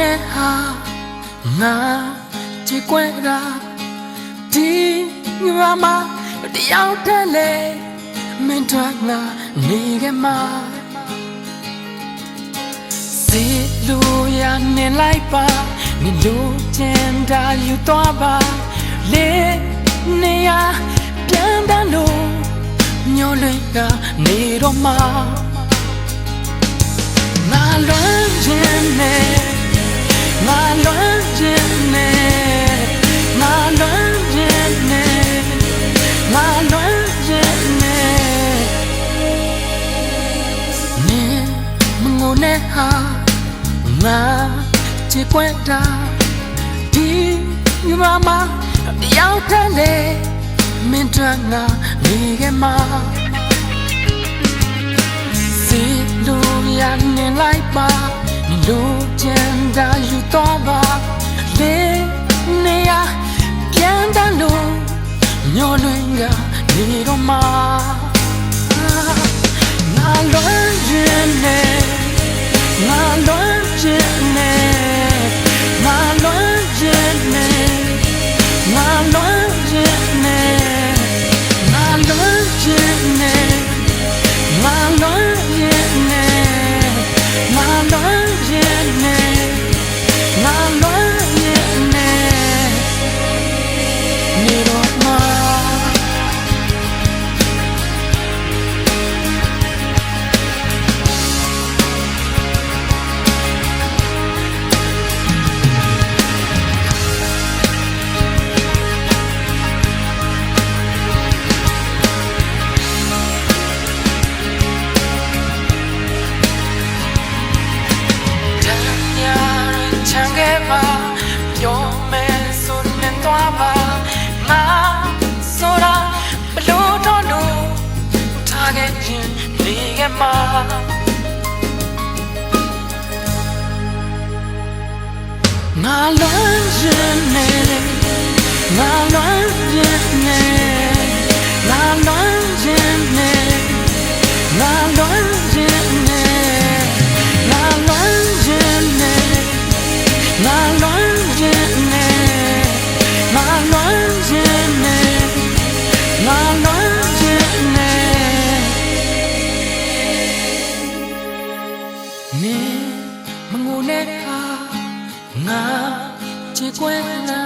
နဲ့ဟာငါချစ်ကွဲတာဒီငါမတယောက်တည်းလေမင်းတို့ငါနေခဲ့မှာစီလူရနေလိုက်ပါနေလို့ကျန်တာယူသွားပါလေနေရပြန်တန်းလို့ညှို့လွင်ကနေတော့မှာငါလွမ်းခြင်းနဲ့ငါလွမ်းခြင်း နဲ့ဟာငါချစ်ကွက်တာဒီမြမမပြောင်းတယ်လေမင်းတို့ငါမိခင်မစီလိုရနေလိုက်ပါ 이런 말. 아, 나를 ငါလွမ်းရင်နဲ့ငါလွမ်းရင်နဲ့ငါလွမ်းရင်နဲ့ငါလွမ်းရင်နဲ့ငါလွမ်းရင်နဲ့ငါလွမ်းရင်နဲ့ငါလွမ်းရင်နဲ့ငါလွမ်းရင်နဲ့နေမငိုနဲ့ဟာ ငါချစ်ကွယ်နာ